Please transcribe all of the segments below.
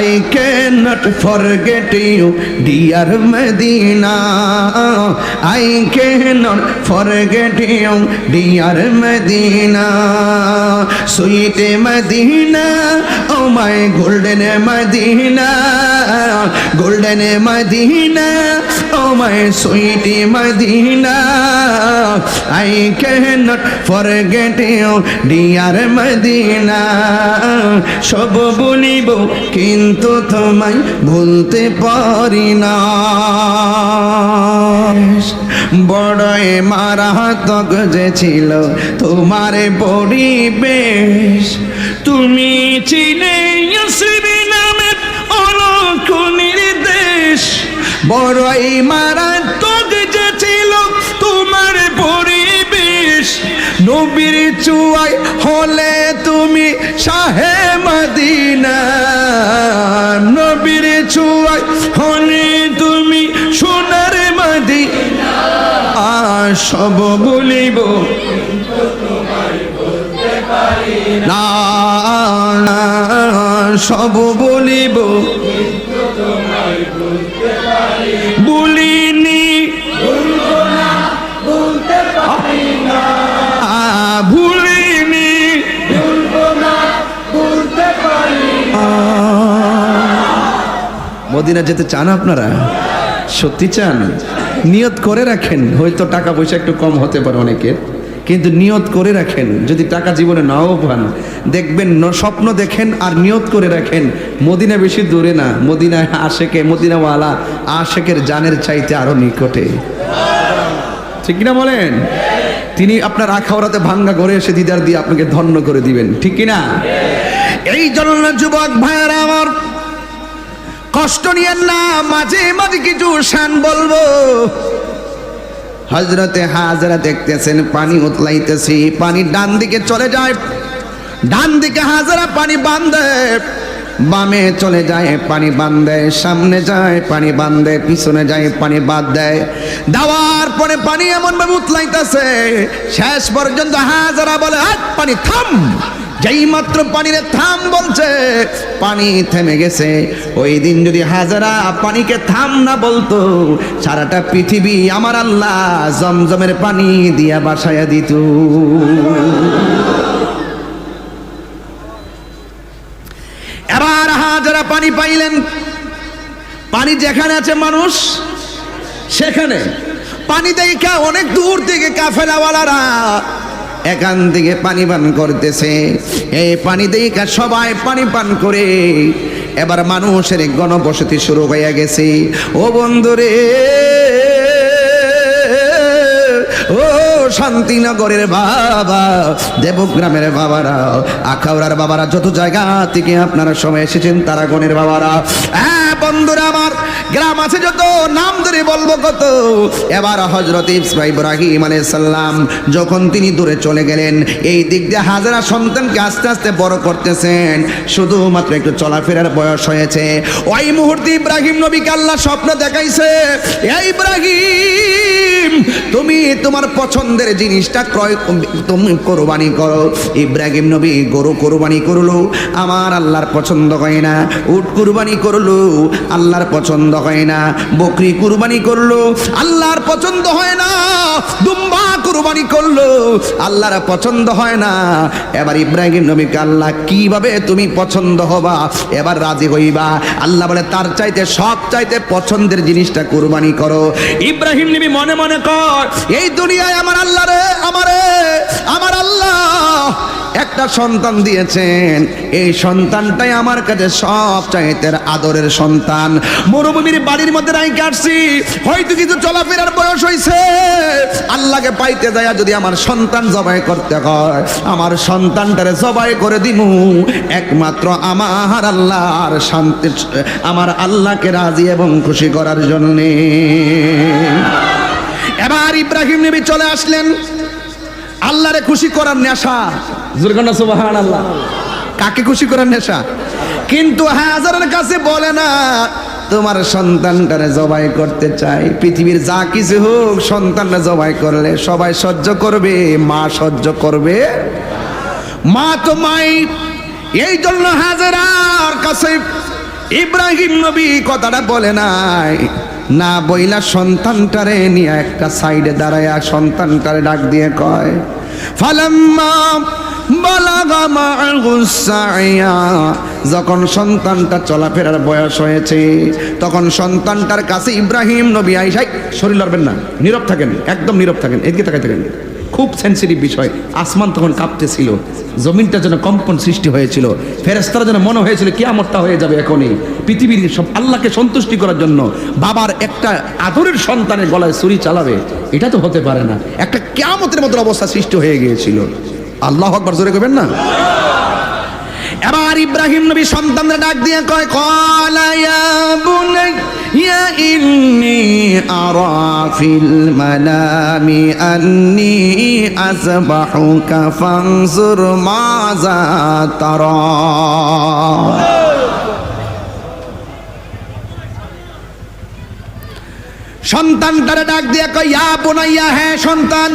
I cannot forget you, dear Medina. I cannot forget you, dear Medina. Sweet Medina, oh my golden Medina, golden Medina, oh my sweet Medina. I cannot forget you, dear Medina. সব বলিব কিন্তু তোমায় ভুলতে পারি না। বড়ই মারাত্মক যে ছিল তোমার পরিবেশ। তুমি চিনে নামে অলক্ষ নির্দেশ। বড়ই মারাত্মক নবীর চুয়াই হলে তুমি শাহে মদিনা। নবীর চুয়াই হলে তুমি সোনার মদিনা। সব বলিব না, সব বলিব। মদিনা যেতে চান আপনারা? সত্যি চান? নিয়ত করে রাখেন। হয়তো টাকা পয়সা একটু কম হতে পারে অনেকের। কিন্তু নিয়ত করে রাখেন। যদি টাকা জীবনে নাও পান, দেখবেন স্বপ্ন দেখেন আর নিয়ত করে রাখেন। মদিনা বেশি দূরে না। মদিনায় আশেকে মদিনাওয়ালা আশেকের জানের চাইতে আরও নিকটে। ঠিক না বলেন? তিনি আপনার আখাওড়াতে ভাঙ্গা করে এসে দিদার দিয়ে আপনাকে ধন্য করে দিবেন। ঠিক কিনা? এই জন্য যুবক ভাইয়ারা, আমার কষ্ট নিয়েন না, মাঝে মাঝে কিছু শান বলব। হজরতে হাজরা দেখতেছেন, পানি উতলাইতেছি, পানি ডান দিকে চলে যায়। ডান দিকে হাজারা পানি বান্ধে বামে চলে যায়, পানি বান্ধে সামনে যায়, পানি বান্ধে পিছনে যায়, পানি বাদ দেয়। দেওয়ার পরে পানি এমন ভাবে উতলাইতেছে, শেষ পর্যন্ত হাজারা বলে পানি থাম! যেই মাত্র পানিরে থাম বলছে, পানি থেমে গেছে। ওই দিন যদি হাজারা পানিকে থাম না বলতো, সারাটা পৃথিবী আমার আল্লাহ জমজমের পানি দিয়া বাসায়া দিত। এবার হাজারা পানি পাইলেন। পানি যেখানে আছে মানুষ, সেখানে। পানি দেখা অনেক দূর থেকে কাফেলাওয়ালারা এখান থেকে পানি পান করতেছে। এই পানি দেখা সবাই পানি পান করে। এবার মানুষের গণবসতি শুরু হয়ে গেছে। ও বন্ধুরে, ও শান্তিনগরের বাবা, দেবগ্রামের বাবারা, আখাউড়ার বাবারা, যত জায়গা থেকে আপনারা সময় এসেছেন, তারাগণের বাবারা। হ্যাঁ বন্ধুরা গ্রাম আছে যত, নাম ধরে বলব কত। এবার হজরত ইব্রাহিম আলাইহিস সালাম যখন তিনি দূরে চলে গেলেন, এই দিক দিয়ে হাজারা সন্তানকে আস্তে আস্তে বড় করতেছেন। শুধুমাত্র একটু চলাফেরার বয়স হয়েছে। ওই মুহূর্তে ইব্রাহিম নবীকে আল্লাহ স্বপ্ন দেখাইছে এই ইব্রাহিম, তুমি তোমার পছন্দের জিনিসটা ক্রয় তুমি কোরবানি করো। ইব্রাহিম নবী গরু কোরবানি করল, আমার আল্লাহর পছন্দ হয় না, উট কুরবানি করল, আল্লাহর পছন্দ হয় না। বকরি কুরবানি করল, আল্লাহর পছন্দ হয় না। দুম্বা কুরবানি করল, আল্লাহর পছন্দ হয় না। এবার ইব্রাহিম নবীকে আল্লাহ, কীভাবে তুমি পছন্দ হবা? এবার রাজি হইবা? আল্লাহ বলে, তার চাইতে, সব চাইতে পছন্দের জিনিসটা কুরবানি করো। ইব্রাহিম নবী মনে মনে কর, এই দুনিয়ায় আমার আল্লাহ রে, আমারে আমার আল্লাহ একটা সন্তান দিয়েছেন। এই সন্তানটাই আমার কাছে সব চাইতে আদরের সন্তান। মরুভূমির বাড়ির মধ্যে রাইকে আসছি হয়তো কিছু চলাফেরার বয়স হয়েছে আল্লাহকে পাইতে যায় যদি আমার সন্তান জবাই করতে হয়, আমার সন্তানটারে জবাই করে দিমু। একমাত্র আমার আল্লাহর শান্তি, আমার আল্লাহকে রাজি এবং খুশি করার জন্যে। এবার ইব্রাহিম নবী চলে আসলেন। আল্লাহরে খুশি করার নেশা। সুবাহান আল্লাহ কাকে খুশি করার নেশা? কিন্তু হাজারের কাছে বলে না তোমার সন্তানটারে জবাই করতে চাই। পৃথিবীর যা কিছু হোক সন্তানরা জবাই করলে সবাই সহ্য করবে মা সহ্য করবে। মা তো মাই। এই জন্য হাজারার কাছে ইব্রাহিম নবী কথাটা বলে নাই। না বইলা সন্তানটারে নিয়ে একটা সাইডে দাঁড়ায়া সন্তানটারে ডাক দিয়ে কয়, ফালাম্মা যখন সন্তানটা চলাফেরার বয়স হয়েছে, তখন সন্তানটার কাছে ইব্রাহিম নবী আইসাই শরীর লড়বেন না, নীরব থাকেন, একদম নীরব থাকেন, এদিকে তাকাই থাকেন। খুব সেন্সিটিভ বিষয়। আসমান তখন কাঁপতেছিল। জমিনটা যেন কম্পন সৃষ্টি হয়েছিল। ফেরেস্তারা যেন মনে হয়েছিল, কিয়ামতটা হয়ে যাবে এখনই। পৃথিবীর সব আল্লাহকে সন্তুষ্টি করার জন্য বাবার একটা আদরের সন্তানের গলায় ছুরি চালাবে। এটা তো হতে পারে না। একটা কেয়ামতের মতো অবস্থা সৃষ্টি হয়ে গিয়েছিল। আল্লাহ আকবার, জোরে করবেন না? এবার ইব্রাহিম নবী সন্তানরা ডাক দিয়ে কয়, কলা ইয়া বুনাইয়া ইন্নি আরা ফিল মানামি আন্নি আসবাহুকা ফানজুর মাযা তারা সন্তানটারে ডাক দিয়ে কয়, ইয়া বুনাইয়া হ্যাঁ সন্তান,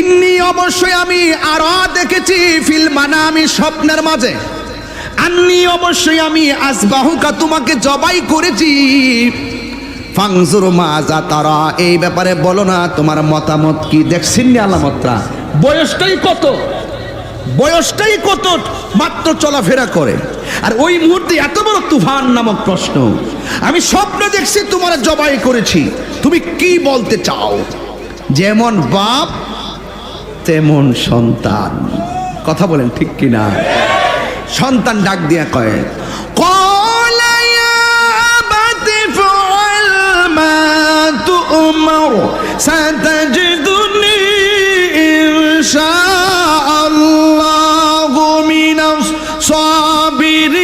ইন্নি অবশ্যই আমি আরও দেখেছি ফিল মানা আমি স্বপ্নের মাঝে। আন্নি অবশ্যই আমি আসবাহুকা তোমাকে জবাই করেছি। ফাংজুর মাজা তারা, এই ব্যাপারে বলো না, তোমার মতামত কি? দেখছেন নি আলামতরা? বয়সটাই কত? বয়সটাই কত? মাত্র চলাফেরা করে। আর ওই মুহূর্তে এত বড় তুফান নামক প্রশ্ন। আমি স্বপ্ন দেখছি তোমার জবাই করেছি। তুমি কি বলতে চাও? যেমন বাপ, তেমন সন্তান। কথা বলেন ঠিক কিনা? সন্তান ডাক দিয়া কয় تؤمر ستجدني إن شاء الله من الصابرين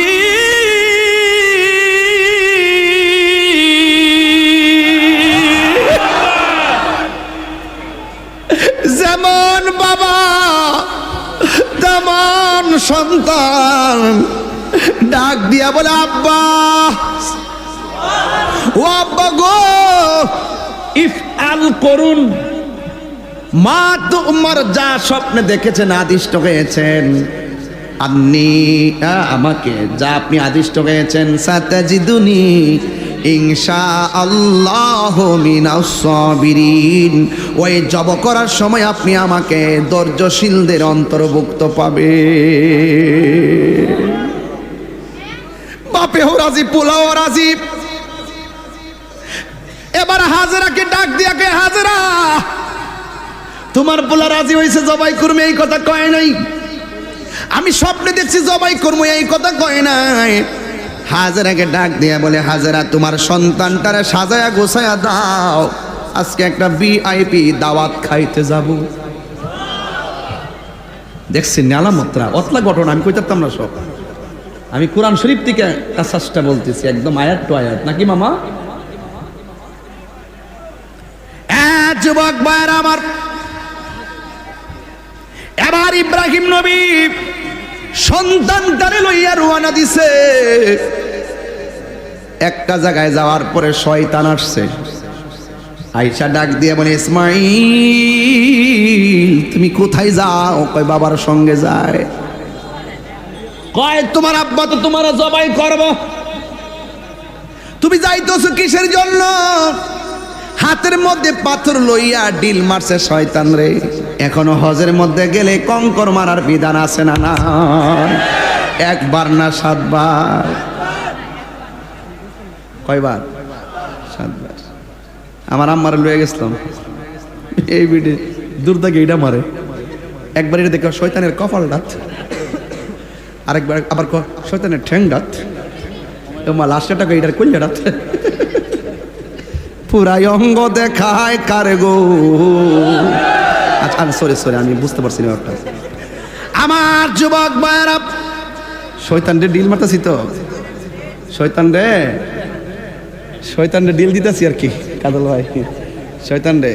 যেমন বাবা তেমন সন্তান ডাক দিয়া বলে আব্বা ও আব্বা গো ইফ আল করুন। মা তো উমার যা স্বপ্নে দেখেছেন আদিষ্ট হয়েছেন। আপনি আমাকে যা আপনি আদিষ্ট হয়েছেন, সাতাজিদুনি ইনশা আল্লাহ মিনাসবিরিন ওই জব করার সময় আপনি আমাকে ধৈর্যশীলদের অন্তর্ভুক্ত পাবে বাপেও রাজি, পোলাও রাজি। এবার হাজরাকে ডাক দিয়াকে হাজরা, তোমার পোলা রাজি হয়েছে জবাই করবে এই কথা কয় নাই। আমি স্বপ্নে দেখছি জবাই করব এই কথা কয় নাই। হাজারাকে ডাক দিয়া বলে, হাজারা, তোমার সন্তানটারে সাজায়া গোছায়া দাও। আজকে একটা ভিআইপি দাওয়াত খাইতে যাব। দেখছি নালামত্রা, অতলা ঘটনা আমি কইতাম না সব। আমি কোরআন শরীফ থেকে কাসাসটা বলতেছি, একদম আয়াত টু আয়াত। নাকি মামা হ্যাঁ, যুবক ভাইয়ের আমার। এবার ইব্রাহিম নবী সন্তান তারে লইয়া রুয়ানা দিছে। একটা জায়গায় যাওয়ার পরে শয়তান আসছে। আইসা ডাক দিয়ে বলে, ইসমাইল, তুমি কোথায় যাও? কয়, বাবার সঙ্গে যায়। কয়, তোমার আব্বা তো তোমার জবাই করব। তুমি যাইতেছো কিসের জন্য? হাতের মধ্যে পাথর লইয়া ডিল মারছে শয়তান রে। এখনও হজের মধ্যে গেলে কঙ্কর মারার বিধান আছে না না একবার না সাতবার? কয়বার? সাতবার। আমার আম্মার লয়ে গেছিলাম। এই বিডে দূর থেকে এইটা মারে। একবার এটা দেখো শয়তানের কপাল ডাত আরেকবার আবার শয়তানের ঠ্যাং ডাত মা লাস্টটাকে এইটার কইলে ডাত পুরাই অঙ্গ দেখায় কারে গো? আচ্ছা সরি সরি আমি বুঝতে পারছি না ওটা আমার যুবক ভাইয়েরা শৈতান রে ডিল মারতেছি তো। শয়তান রে শৈতান রে ডিল দিতেছি আর কি কাদল ভাই। শয়তান রে।